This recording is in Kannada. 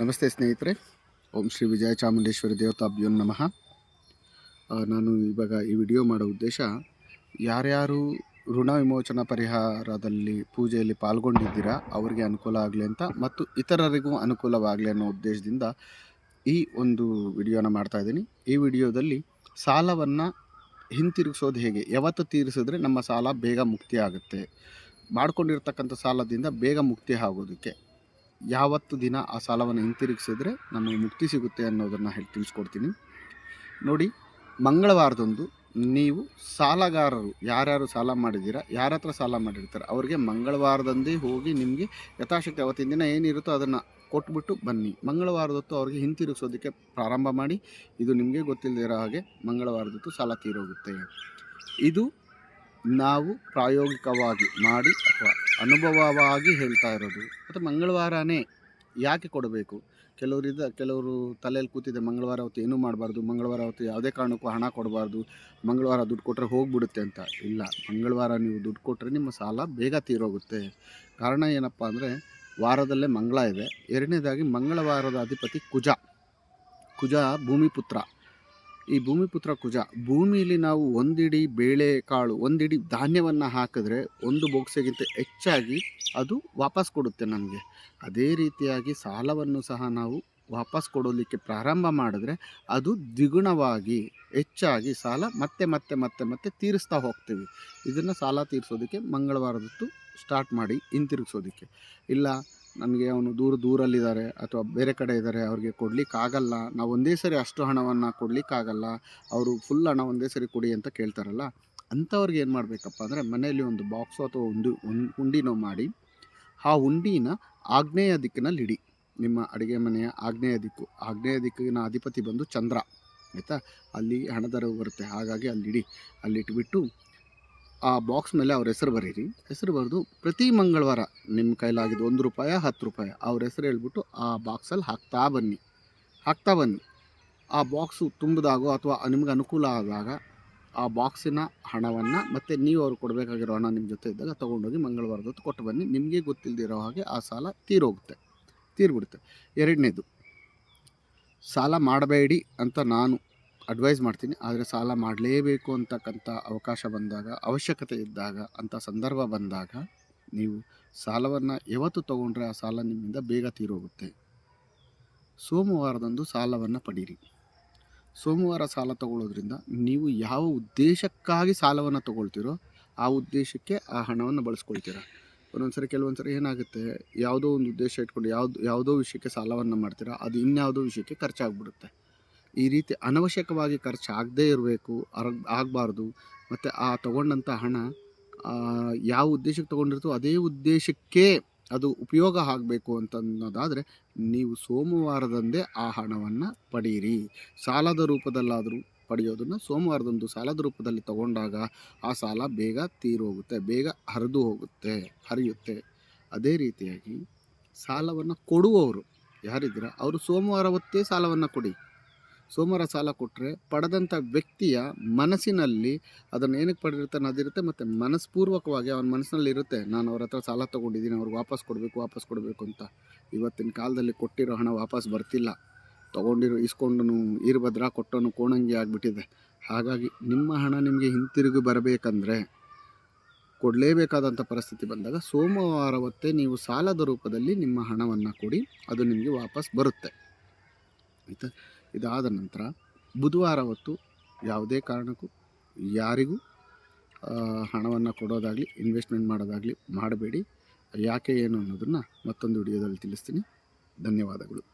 ನಮಸ್ತೆ ಸ್ನೇಹಿತರೆ. ಓಂ ಶ್ರೀ ವಿಜಯ ಚಾಮುಂಡೇಶ್ವರಿ ದೇವತಾಭ್ಯೋ ನಮಃ. ನಾನು ಇವಾಗ ಈ ವಿಡಿಯೋ ಮಾಡೋ ಉದ್ದೇಶ ಯಾರ್ಯಾರು ಋಣ ವಿಮೋಚನಾ ಪರಿಹಾರದಲ್ಲಿ ಪೂಜೆಯಲ್ಲಿ ಪಾಲ್ಗೊಂಡಿದ್ದೀರಾ, ಅವರಿಗೆ ಅನುಕೂಲ ಆಗಲಿ ಅಂತ ಮತ್ತು ಇತರರಿಗೂ ಅನುಕೂಲವಾಗಲಿ ಅನ್ನೋ ಉದ್ದೇಶದಿಂದ ಈ ಒಂದು ವಿಡಿಯೋನ ಮಾಡ್ತಾ ಇದ್ದೀನಿ. ಈ ವಿಡಿಯೋದಲ್ಲಿ ಸಾಲವನ್ನು ಹಿಂತಿರುಗಿಸೋದು ಹೇಗೆ? ಯಾವತ್ತು ತೀರಿಸಿದ್ರೆ ನಮ್ಮ ಸಾಲ ಬೇಗ ಮುಕ್ತಿ ಆಗುತ್ತೆ. ಮಾಡ್ಕೊಂಡಿರ್ತಕ್ಕಂಥ ಸಾಲದಿಂದ ಬೇಗ ಮುಕ್ತಿ ಆಗೋದಕ್ಕೆ. ಯಾವತ್ತು ದಿನ ಆ ಸಾಲವನ್ನು ಹಿಂತಿರುಗಿಸಿದ್ರೆ ನಮಗೆ ಮುಕ್ತಿ ಸಿಗುತ್ತೆ ಅನ್ನೋದನ್ನು ಹೇಳಿ ತಿಳಿಸ್ಕೊಡ್ತೀನಿ. ನೋಡಿ, ಮಂಗಳವಾರದಂದು ನೀವು ಸಾಲಗಾರರು, ಯಾರ್ಯಾರು ಸಾಲ ಮಾಡಿದ್ದೀರಾ, ಯಾರ ಹತ್ರ ಸಾಲ ಮಾಡಿರ್ತಾರೆ, ಅವರಿಗೆ ಮಂಗಳವಾರದಂದೇ ಹೋಗಿ ನಿಮಗೆ ಯಥಾಶಕ್ತಿ ಅವತ್ತಿನ ದಿನ ಏನಿರುತ್ತೋ ಅದನ್ನು ಕೊಟ್ಬಿಟ್ಟು ಬನ್ನಿ. ಮಂಗಳವಾರದೊತ್ತು ಅವ್ರಿಗೆ ಹಿಂತಿರುಗಿಸೋದಕ್ಕೆ ಪ್ರಾರಂಭ ಮಾಡಿ, ಇದು ನಿಮಗೆ ಗೊತ್ತಿಲ್ಲದೇ ಇರೋ ಹಾಗೆ ಮಂಗಳವಾರದೊತ್ತು ಸಾಲ ತೀರೋಗುತ್ತೆ. ಇದು ನಾವು ಪ್ರಾಯೋಗಿಕವಾಗಿ ಮಾಡಿ ಅಥವಾ ಅನುಭವವಾಗಿ ಹೇಳ್ತಾ ಇರೋದು. ಮತ್ತು ಮಂಗಳವಾರನೇ ಯಾಕೆ ಕೊಡಬೇಕು? ಕೆಲವರಿದ್ದ ಕೆಲವರು ತಲೆಯಲ್ಲಿ ಕೂತಿದೆ, ಮಂಗಳವಾರ ಹೊತ್ತು ಏನೂ ಮಾಡಬಾರ್ದು, ಮಂಗಳವಾರ ಹೊತ್ತು ಯಾವುದೇ ಕಾರಣಕ್ಕೂ ಹಣ ಕೊಡಬಾರ್ದು, ಮಂಗಳವಾರ ದುಡ್ಡು ಕೊಟ್ಟರೆ ಹೋಗ್ಬಿಡುತ್ತೆ ಅಂತ ಇಲ್ಲ. ಮಂಗಳವಾರ ನೀವು ದುಡ್ಡು ಕೊಟ್ಟರೆ ನಿಮ್ಮ ಸಾಲ ಬೇಗ ತೀರೋಗುತ್ತೆ. ಕಾರಣ ಏನಪ್ಪ ಅಂದರೆ ವಾರದಲ್ಲೇ ಮಂಗಳ ಇದೆ. ಎರಡನೇದಾಗಿ ಮಂಗಳವಾರದ ಅಧಿಪತಿ ಕುಜ. ಕುಜ ಭೂಮಿಪುತ್ರ ಈ ಭೂಮಿಪುತ್ರ ಕುಜ ಭೂಮಿಯಲ್ಲಿ ನಾವು ಒಂದಿಡಿ ಬೇಳೆ ಕಾಳು, ಒಂದಿಡಿ ಧಾನ್ಯವನ್ನು ಹಾಕಿದ್ರೆ ಒಂದು ಬೊಕ್ಸೆಗಿಂತ ಹೆಚ್ಚಾಗಿ ಅದು ವಾಪಸ್ ಕೊಡುತ್ತೆ ನಮಗೆ. ಅದೇ ರೀತಿಯಾಗಿ ಸಾಲವನ್ನು ಸಹ ನಾವು ವಾಪಸ್ ಕೊಡಲಿಕ್ಕೆ ಪ್ರಾರಂಭ ಮಾಡಿದ್ರೆ ಅದು ದ್ವಿಗುಣವಾಗಿ ಹೆಚ್ಚಾಗಿ ಸಾಲ ಮತ್ತೆ ಮತ್ತೆ ಮತ್ತೆ ಮತ್ತೆ ತೀರಿಸ್ತಾ ಹೋಗ್ತೀವಿ. ಇದನ್ನು ಸಾಲ ತೀರಿಸೋದಕ್ಕೆ ಮಂಗಳವಾರದತ್ತು ಸ್ಟಾರ್ಟ್ ಮಾಡಿ ಹಿಂತಿರುಗಿಸೋದಕ್ಕೆ. ಇಲ್ಲ, ನನಗೆ ಅವನು ದೂರ, ದೂರಲ್ಲಿದ್ದಾರೆ ಅಥವಾ ಬೇರೆ ಕಡೆ ಇದ್ದಾರೆ, ಅವ್ರಿಗೆ ಕೊಡಲಿಕ್ಕಾಗಲ್ಲ, ನಾವು ಒಂದೇ ಸರಿ ಅಷ್ಟು ಹಣವನ್ನು ಕೊಡಲಿಕ್ಕಾಗಲ್ಲ, ಅವರು ಫುಲ್ ಹಣ ಒಂದೇ ಸರಿ ಕೊಡಿ ಅಂತ ಕೇಳ್ತಾರಲ್ಲ, ಅಂಥವ್ರಿಗೆ ಏನು ಮಾಡಬೇಕಪ್ಪ ಅಂದರೆ ಮನೆಯಲ್ಲಿ ಒಂದು ಬಾಕ್ಸು ಅಥವಾ ಒಂದು ಉಂಡಿನೋ ಮಾಡಿ, ಆ ಉಂಡಿನ ಆಗ್ನೇಯ ದಿಕ್ಕಿನಲ್ಲಿ ಇಡಿ ನಿಮ್ಮ ಅಡುಗೆ ಮನೆಯ ಆಗ್ನೇಯ ದಿಕ್ಕು. ಆಗ್ನೇಯ ದಿಕ್ಕಿನ ಅಧಿಪತಿ ಬಂದು ಚಂದ್ರ, ಆಯಿತಾ? ಅಲ್ಲಿ ಹಣದರವು ಬರುತ್ತೆ. ಹಾಗಾಗಿ ಅಲ್ಲಿ ಅಲ್ಲಿಟ್ಬಿಟ್ಟು ಆ ಬಾಕ್ಸ್ ಮೇಲೆ ಅವ್ರ ಹೆಸರು ಬರೀರಿ. ಹೆಸರು ಬರೆದು ಪ್ರತಿ ಮಂಗಳವಾರ ನಿಮ್ಮ ಕೈಲಾಗಿದ್ದು ಒಂದು ರೂಪಾಯಿ, ಹತ್ತು ರೂಪಾಯಿ. ಅವ್ರ ಹೆಸರು ಹೇಳ್ಬಿಟ್ಟು ಆ ಬಾಕ್ಸಲ್ಲಿ ಹಾಕ್ತಾ ಬನ್ನಿ. ಹಾಕ್ತಾ ಬನ್ನಿ. ಆ ಬಾಕ್ಸು ತುಂಬಿದಾಗೋ ಅಥವಾ ನಿಮ್ಗೆ ಅನುಕೂಲ ಆದಾಗ ಆ ಬಾಕ್ಸಿನ ಹಣವನ್ನು ಮತ್ತು ನೀವು ಅವ್ರು ಕೊಡಬೇಕಾಗಿರೋ ಹಣ ನಿಮ್ಮ ಜೊತೆ ಇದ್ದಾಗ ತೊಗೊಂಡೋಗಿ ಮಂಗಳವಾರದ ಹೊತ್ತು ಕೊಟ್ಟು ಬನ್ನಿ. ನಿಮಗೆ ಗೊತ್ತಿಲ್ಲದಿರೋ ಹಾಗೆ ಆ ಸಾಲ ತೀರೋಗುತ್ತೆ. ತೀರ್ಬಿಡುತ್ತೆ. ಎರಡನೇದು, ಸಾಲ ಮಾಡಬೇಡಿ ಅಂತ ನಾನು ಅಡ್ವೈಸ್ ಮಾಡ್ತೀನಿ. ಆದರೆ ಸಾಲ ಮಾಡಲೇಬೇಕು ಅಂತಕ್ಕಂಥ ಅವಕಾಶ ಬಂದಾಗ, ಅವಶ್ಯಕತೆ ಇದ್ದಾಗ ಅಂಥ ಸಂದರ್ಭ ಬಂದಾಗ ನೀವು ಸಾಲವನ್ನು ಯಾವತ್ತು ತೊಗೊಂಡ್ರೆ ಆ ಸಾಲ ನಿಮ್ಮಿಂದ ಬೇಗ ತೀರೋಗುತ್ತೆ. ಸೋಮವಾರದಂದು ಸಾಲವನ್ನು ಪಡೀರಿ. ಸೋಮವಾರ ಸಾಲ ತಗೊಳ್ಳೋದ್ರಿಂದ ನೀವು ಯಾವ ಉದ್ದೇಶಕ್ಕಾಗಿ ಸಾಲವನ್ನು ತಗೊಳ್ತೀರೋ, ಆ ಉದ್ದೇಶಕ್ಕೆ ಆ ಹಣವನ್ನು ಬಳಸ್ಕೊಳ್ತೀರ. ಒಂದೊಂದು ಸರಿ ಕೆಲವೊಂದು ಸರಿ ಏನಾಗುತ್ತೆ, ಯಾವುದೋ ಒಂದು ಉದ್ದೇಶ ಇಟ್ಕೊಂಡು ಯಾವ್ದು, ಯಾವುದೋ ವಿಷಯಕ್ಕೆ ಸಾಲವನ್ನು ಮಾಡ್ತೀರಾ, ಅದು ಇನ್ಯಾವುದೋ ವಿಷಯಕ್ಕೆ ಖರ್ಚಾಗ್ಬಿಡುತ್ತೆ. ಈ ರೀತಿ ಅನವಶ್ಯಕವಾಗಿ ಖರ್ಚು ಆಗದೇ ಇರಬೇಕು, ಅರ, ಆಗಬಾರ್ದು, ಮತ್ತು ಆ ತೊಗೊಂಡಂಥ ಹಣ ಯಾವ ಉದ್ದೇಶಕ್ಕೆ ತೊಗೊಂಡಿರ್ತೋ ಅದೇ ಉದ್ದೇಶಕ್ಕೆ ಅದು ಉಪಯೋಗ ಆಗಬೇಕು ಅಂತ ಅನ್ನೋದಾದರೆ ನೀವು ಸೋಮವಾರದಂದೇ ಆ ಹಣವನ್ನು ಪಡೀರಿ. ಸಾಲದ ರೂಪದಲ್ಲಾದರೂ ಪಡೆಯೋದನ್ನು ಸೋಮವಾರದಂದು ಸಾಲದ ರೂಪದಲ್ಲಿ ತಗೊಂಡಾಗ ಆ ಸಾಲ ಬೇಗ ತೀರೋಗುತ್ತೆ, ಬೇಗ ಹರಿದು ಹೋಗುತ್ತೆ, ಹರಿಯುತ್ತೆ. ಅದೇ ರೀತಿಯಾಗಿ ಸಾಲವನ್ನು ಕೊಡುವವರು ಯಾರಿದ್ದೀರ, ಅವರು ಸೋಮವಾರ ಹೊತ್ತೇ ಸಾಲವನ್ನು ಕೊಡಿ. ಸೋಮವಾರ ಸಾಲ ಕೊಟ್ಟರೆ ಪಡೆದಂಥ ವ್ಯಕ್ತಿಯ ಮನಸ್ಸಿನಲ್ಲಿ ಅದನ್ನು ಏನಕ್ಕೆ ಪಡೆದಿರ್ತಾನೆ ಅದಿರುತ್ತೆ ಮತ್ತು ಮನಸ್ಪೂರ್ವಕವಾಗಿ ಅವನ ಮನಸ್ಸಿನಲ್ಲಿ ಇರುತ್ತೆ, ನಾನು ಅವ್ರ ಹತ್ರ ಸಾಲ ತೊಗೊಂಡಿದ್ದೀನಿ, ಅವ್ರಿಗೆ ವಾಪಸ್ ಕೊಡಬೇಕು ವಾಪಸ್ ಕೊಡಬೇಕು ಅಂತ. ಇವತ್ತಿನ ಕಾಲದಲ್ಲಿ ಕೊಟ್ಟಿರೋ ಹಣ ವಾಪಸ್ ಬರ್ತಿಲ್ಲ. ತೊಗೊಂಡಿರೋ ಇಸ್ಕೊಂಡನು ಈರ್ಭದ್ರ ಕೊಟ್ಟನು ಕೋಣಂಗಿ ಆಗಿಬಿಟ್ಟಿದೆ. ಹಾಗಾಗಿ ನಿಮ್ಮ ಹಣ ನಿಮಗೆ ಹಿಂತಿರುಗಿ ಬರಬೇಕಂದ್ರೆ ಕೊಡಲೇಬೇಕಾದಂಥ ಪರಿಸ್ಥಿತಿ ಬಂದಾಗ ಸೋಮವಾರ ಹೊತ್ತೇ ನೀವು ಸಾಲದ ರೂಪದಲ್ಲಿ ನಿಮ್ಮ ಹಣವನ್ನು ಕೊಡಿ, ಅದು ನಿಮಗೆ ವಾಪಸ್ ಬರುತ್ತೆ. ಆಯಿತಾ? ಇದಾದ ನಂತರ ಬುಧವಾರ ಹೊತ್ತು ಯಾವುದೇ ಕಾರಣಕ್ಕೂ ಯಾರಿಗೂ ಹಣವನ್ನು ಕೊಡೋದಾಗಲಿ ಇನ್ವೆಸ್ಟ್ಮೆಂಟ್ ಮಾಡೋದಾಗಲಿ ಮಾಡಬೇಡಿ. ಯಾಕೆ ಏನು ಅನ್ನೋದನ್ನು ಮತ್ತೊಂದು ವಿಡಿಯೋದಲ್ಲಿ ತಿಳಿಸ್ತೀನಿ. ಧನ್ಯವಾದಗಳು.